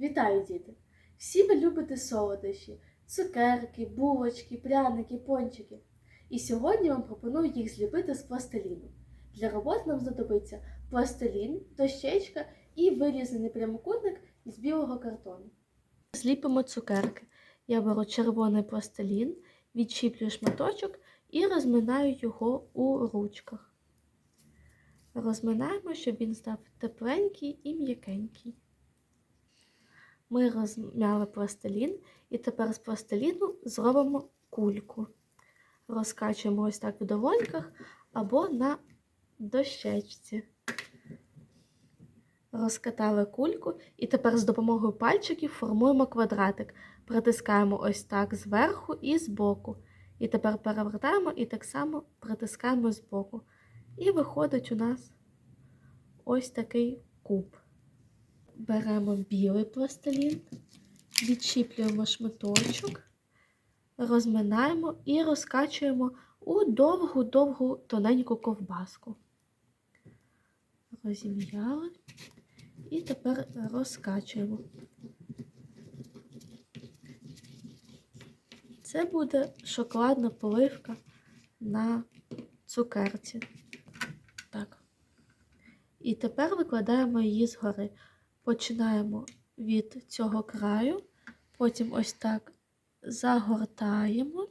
Вітаю, діти! Всі ви любите солодощі, цукерки, булочки, пряники, пончики. І сьогодні вам пропоную їх зліпити з пластиліну. Для роботи нам знадобиться пластилін, дощечка і вирізаний прямокутник із білого картону. Зліпимо цукерки. Я беру червоний пластилін, відчіплюю шматочок і розминаю його у ручках. Розминаємо, щоб він став тепленький і м'якенький. Ми розм'яли пластилін і тепер з пластиліну зробимо кульку. Розкачуємо ось так в долоньках або на дощечці. Розкатали кульку і тепер з допомогою пальчиків формуємо квадратик. Притискаємо ось так зверху і збоку. І тепер перевертаємо і так само притискаємо збоку. І виходить у нас ось такий куб. Беремо білий пластилін, відчіплюємо шматочок, розминаємо і розкачуємо у довгу-довгу тоненьку ковбаску. Розім'яли і тепер розкачуємо. Це буде шоколадна поливка на цукерці. Так. І тепер викладаємо її згори. Починаємо від цього краю, потім ось так загортаємо,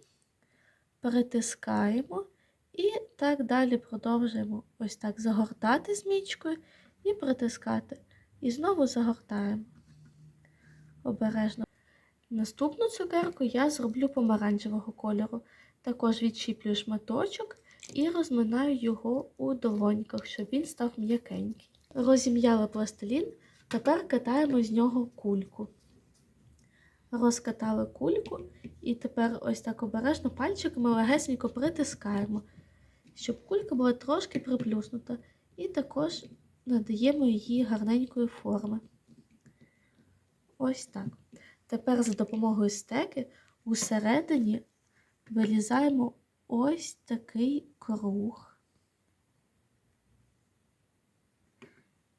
притискаємо і так далі продовжуємо ось так загортати змічкою і притискати. І знову загортаємо. Обережно. Наступну цукерку я зроблю помаранчевого кольору. Також відчіплюю шматочок і розминаю його у долоньках, щоб він став м'якенький. Розім'яли пластилін. Тепер катаємо з нього кульку. Розкатали кульку, і тепер ось так обережно пальчиками легесенько притискаємо, щоб кулька була трошки приплюснута, і також надаємо її гарненької форми. Ось так. Тепер за допомогою стеки усередині вирізаємо ось такий круг.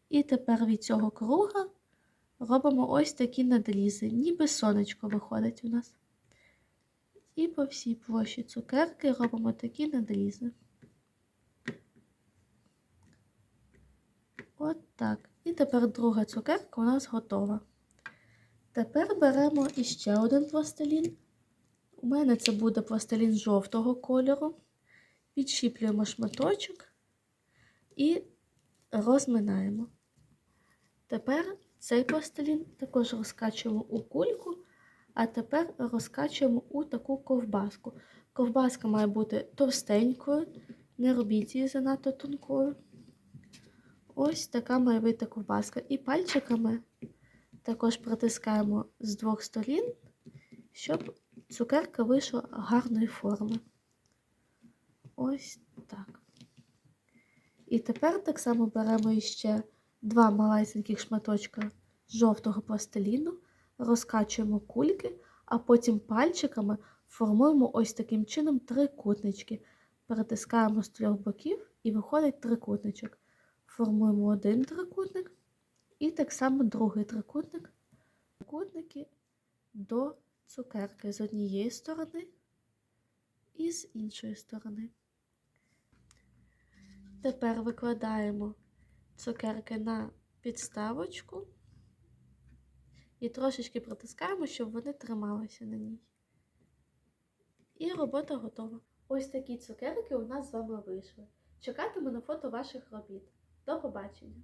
І тепер від цього круга робимо ось такі надрізи, ніби сонечко виходить у нас. І по всій площі цукерки робимо такі надрізи. От так. І тепер друга цукерка у нас готова. Тепер беремо іще один пластилін. У мене це буде пластилін жовтого кольору. Відщіплюємо шматочок і розминаємо. Тепер цей пластилін також розкачуємо у кульку, а тепер розкачуємо у таку ковбаску. Ковбаска має бути товстенькою, не робіть її занадто тонкою. Ось така має вийти ковбаска. І пальчиками також притискаємо з двох сторін, щоб цукерка вийшла гарної форми. Ось так. І тепер так само беремо іще два малесеньких шматочка жовтого пластиліну, розкачуємо кульки, а потім пальчиками формуємо ось таким чином трикутнички. Перетискаємо з трьох боків і виходить трикутничок. Формуємо один трикутник і так само другий трикутник. Трикутники до цукерки з однієї сторони і з іншої сторони. Тепер викладаємо цукерки на підставочку і трошечки протискаємо, щоб вони трималися на ній. І робота готова. Ось такі цукерки у нас з вами вийшли. Чекатиму на фото ваших робіт. До побачення!